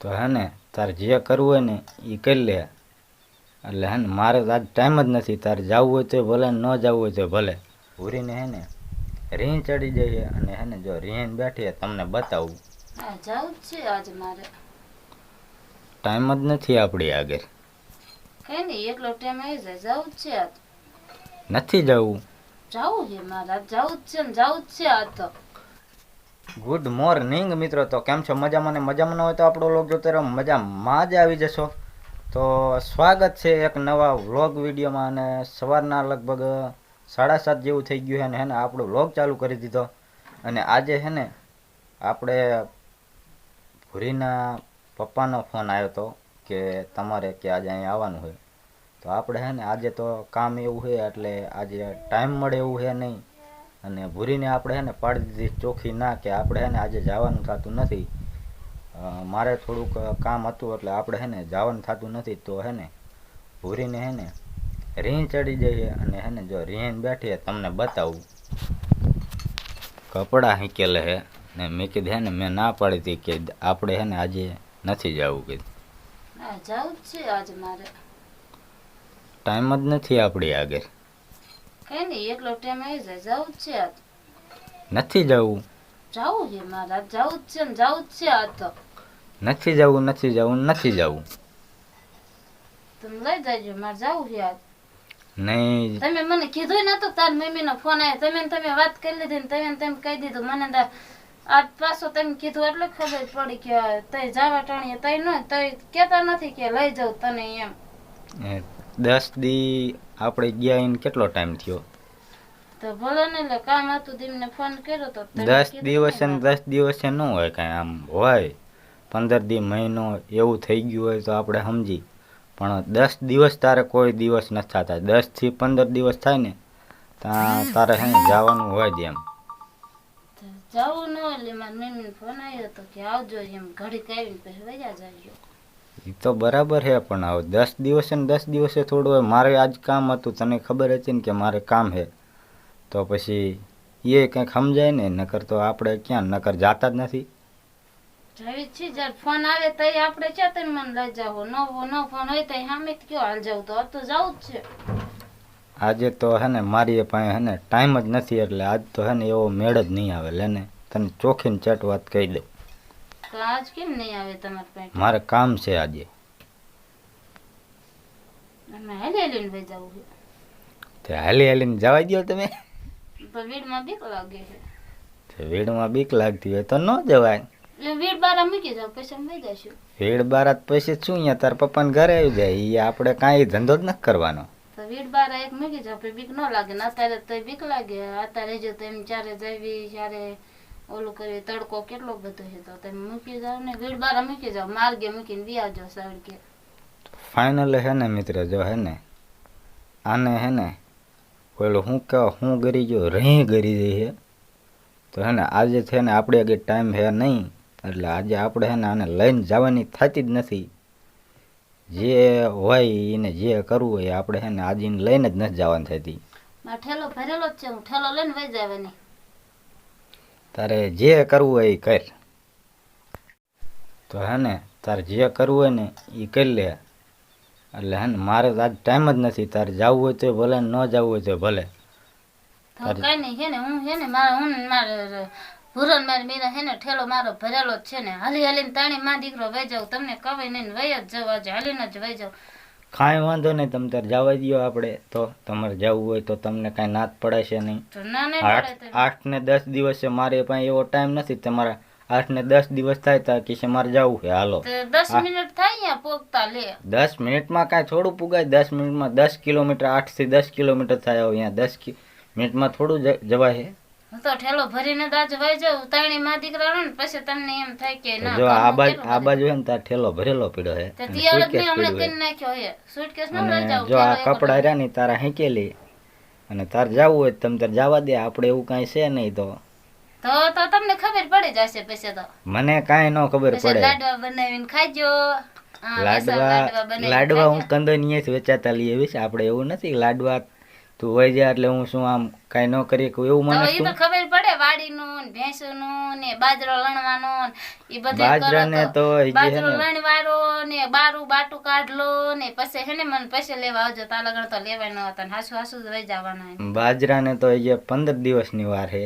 તો હે ને તારે જે કરવું હોય ને એ કરી લે. એટલે હે ને મારે આજ ટાઈમ જ નથી તારે જવું હોય તો ભલે ન જવું હોય તો ભલે. ઉરીને હે ને રીણ ચડી જઈએ અને હે ને જો રીણ બેઠી તમને બતાવું. જવું છે આજે મારે. ટાઈમ જ નથી આપણી આગળ. હે ને એટલો ટાઈમ આવી જાય જવું છે નથી જવું. જવું છે મારે જવું જ છે ને જવું જ છે આજ તો. ગુડ મોર્નિંગ મિત્રો. તો કેમ છો? મજામાં ને મજામાં ન હોય તો આપણો વ્લોગ જોતો રહો. મજામાં જ આવી જશો. તો સ્વાગત છે એક નવા વ્લોગ વિડીયોમાં અને સવારના લગભગ સાડા સાત જેવું થઈ ગયું છે ને હે ને આપણો વ્લોગ ચાલુ કરી દીધો. અને આજે છે ને આપણે ભૂરીના પપ્પાનો ફોન આવ્યો હતો કે તમારે કે આજે અહીંયા આવવાનું હોય તો આપણે છે ને આજે તો કામ એવું છે એટલે આજે ટાઈમ મળે એવું છે નહીં. અને ભૂરીને આપણે હે ને પાડી દીધી ચોખ્ખી ના કે આપણે હે ને આજે જવાનું થતું નથી. મારે થોડુંક કામ હતું એટલે આપણે હે ને જવાનું થતું નથી તો હે ને ભૂરીને હે ને રીણ ચડી જઈએ અને હે ને જો રીણ બેઠીએ તમને બતાવું. કપડાં હીકેલે હે ને મેં કીધું હે ને મેં ના પાડી હતી કે આપણે હે ને આજે નથી જવું કીધું. જવું છે આજે મારે. ટાઈમ જ નથી આપણી આગળ. કઈ નહીં એટલો ટાઈમ આવી જાય જવું જ છે નથી જવું. જવું છે મારા જવું જ છે ને જવું જ છે આ તો નથી જવું નથી જવું નથી જવું. તમે લઈ જાજો મારે જવું છે આજ નહીં. તમે મને કીધું નતો તાર મમ્મી નો ફોન આવ્યો તમે તમે વાત કરી લીધી ને તમે તેમ કહી દીધું. મને આજ પાછો તમે કીધું એટલે ખબર પડી કે તય જવા ટાણીએ તય ન તય કેતા નથી કે લઈ જાઉં તને એમ. દસ દી આપણે ગયા એને કેટલો ટાઈમ થયો? તો ભલે ને એટલે કામ હતું તેમને ફોન કર્યો તો દસ દિવસે ને. દસ દિવસે ન હોય કાંઈ આમ હોય. પંદર દી મહિનો એવું થઈ ગયું હોય તો આપણે સમજી. પણ દસ દિવસ તારે કોઈ દિવસ નથી થતા. દસથી પંદર દિવસ થાય ને ત્યાં તારે હે જવાનું હોય જ એમ. જવું ન એટલે મારા મમ્મીને ફોન આવ્યો હતો કે આવજો એમ. ઘડીક આવીને પછી વયા જાજો. એ તો બરાબર છે પણ હવે દસ દિવસે ને દસ દિવસે થોડું હોય. મારે આજ કામ હતું તને ખબર હતી ને કે મારે કામ છે તો પછી એ કંઈક સમજાય ને નકર તો આપણે ક્યાં નકર જાતા જ નથી. જાવી જ છે ફોન આવે તો આપણે છે તમે લઈ જાઓ નવો ન ફોન હોય તો સામે કયો હાલ જાવ તો? તો જવું જ છે. આજે તો હે ને મારી પાસે હે ને ટાઈમ જ નથી એટલે આજ તો હે ને એવો મેળ જ નહીં આવે. લેને તને ચોખીને ચટ વાત કહી દઉં. તો આજ કેમ નહીં આવે તમારી પાસે મારે કામ છે આજે. અમે હેલી હેલીને વહી જવું છે. તે હાલી હાલીને જવા દો તમે. તો વીડમાં બીક લાગે છે. તે ભીડમાં બીક લાગતી હોય તો ન જવાય. એટલે વીડ બારા મૂકી જાવ પછી અમે જઈશું. ભીડ બારાત પછી શું અહીંયા તાર પપ્પાને ઘરે આવી જાય? એ આપણે કાંઈ ધંધો જ નથી કરવાનો. તો વીડ બારા એક મૂકી જાવ પછી બીક ન લાગે. ને અત્યારે તો બીક લાગે. અત્યારે જો તો એમ ચારે જવી ચારે ઓલું કરી તડકો કેટલો બધો છે તો તમે મૂકી જાવ ને વીડ બારા મૂકી જાવ માર્ગે મૂકીને બી આવજો સડકે ફાઇનલ હે ને મિત્ર જો હે ને આને હે ને પેલું હું કહો હું ગરી જો રહી ગરી જઈ હે. તો હે ને આજે છે ને આપણે આગળ ટાઈમ હે નહીં એટલે આજે આપણે હે ને આને લઈને જવાની થતી જ નથી. જે હોય એને જે કરવું હોય આપણે હે ને આજે લઈને જ નથી જવાની થતી. ઠેલો ભરેલો જ છે હું ઠેલો લઈને વહી જવાની તારે જે કરવું હોય એ કર. તો હે ને તારે જે કરવું હોય ને એ કરી લે. એટલે હે ને મારે આજ ટાઈમ જ નથી. તારે જવું હોય તો ભલે ન જવું હોય તો ભલે. કઈ નહીં છે ને હું છે ને મારે હું ને મારે ભૂરન મારી મીરા છે ને ઠેલો મારો ભરેલો જ છે ને. હાલી હાલીને તાણી માં દીકરો વહી જાવ તમને કવે નહીં ને વહી જ જવા હાલીને જ વહી જાવ કાંઈ વાંધો નહીં તમે ત્યારે જવા દો આપણે તો તમારે જવું હોય તો તમને કાંઈ નાત પડાશે નહીં. નહીં આઠ આઠ ને દસ દિવસે મારે પાસે એવો ટાઈમ નથી. તમારા આઠ ને દસ દિવસ થાય તો કે મારે જવું છે. હાલો. દસ મિનિટ થાય પોગતા લે. દસ મિનિટમાં કાંઈ થોડું પુગાય? દસ મિનિટમાં દસ કિલોમીટર આઠથી દસ કિલોમીટર થાય અહીંયા. દસ મિનિટમાં થોડું જ- જવાય છે. હું તો ઠેલો ભરીને જ વહી જાવ તાણી માં દીકરા ને પછી તમને એમ થાય કે ના જો આ બાજુ આ બાજુ હે તાર ઠેલો ભરેલો પીડ્યો છે તો અને તિયાળ જ suitcase મેં હમણાં પીડ્યું કરી નાખ્યો હે. સુટકેસ ન લઈ જાવ જો આ કપડા રહ્યા ને તારા હેંકેલી. અને તાર જવું હોય તમે તાર જવા દે આપણે એવું કઈ છે નહીં તો. તો તો તમને ખબર પડી જશે પછી તો. મને કાઈ નો ખબર પડે. લાડવા બનાવીને ખાજો લાડવા લાડવા હું. કંદો વેચાતા લઈ આવીશ આપણે એવું નથી લાડવા તું વહી જાય એટલે હું શું આમ કાંઈ ન કરી એવું મને એ તો ખબર પડે વાડી વાડીનું ને ભેંસોનું ને બાજરો લણવાનો ને ઈ બધું બાજરાને તો બાજરો ને લણવારો ને બારું બાટું કાઢલો ને પછી હે ને મને પૈસા લેવા આવજો. તા લગણ તો લેવાય ન હતા ને હાસુ હાસુ જ વહી જવાના. બાજરાને તો એ પંદર દિવસની વાર છે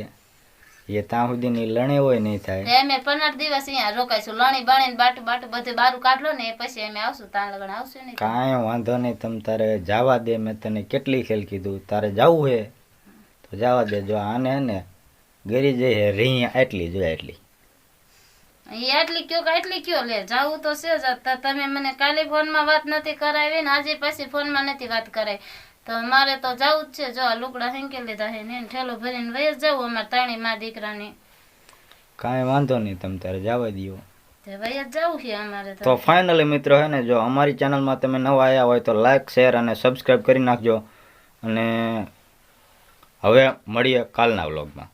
એ ત્યાં સુધીની લણે હોય નહીં થાય. અમે પંદર દિવસ અહીંયા રોકાઈશું. લણી બણી ને બાટું બાટું બધું બારું કાઢલો ને પછી અમે આવશું. ત્યાં લગણ આવશું ને કાંઈ વાંધો નહીં તમ તારે જવા દે. મેં તને કેટલી ખેલ કીધું. તારે જવું હે? તો જવા દે. જો આને ને ગરી જઈ હે રીહ એટલી જો એટલી એટલી કયો કે આટલી કયો? લે જાવું તો છે જ. તમે મને કાલે ફોનમાં વાત નથી કરાવી ને આજે પછી ફોનમાં નથી વાત કરાવી. તો મારે તો જવું જ છે. જો આ લુગડા હેંકી લીધા હે ને ઠેલો ભરીને વહી જ જવું. અમારે ત્રણેયમાં દીકરાને. કાંઈ વાંધો નહીં તમ તારે જવા દો તે છે ફાઇનલી મિત્રો હે ને જો અમારી ચેનલમાં તમે નવા આવ્યા હોય તો લાઈક શેર અને સબસ્ક્રાઈબ કરી નાખજો. અને હવે મળીએ કાલના વ્લોગમાં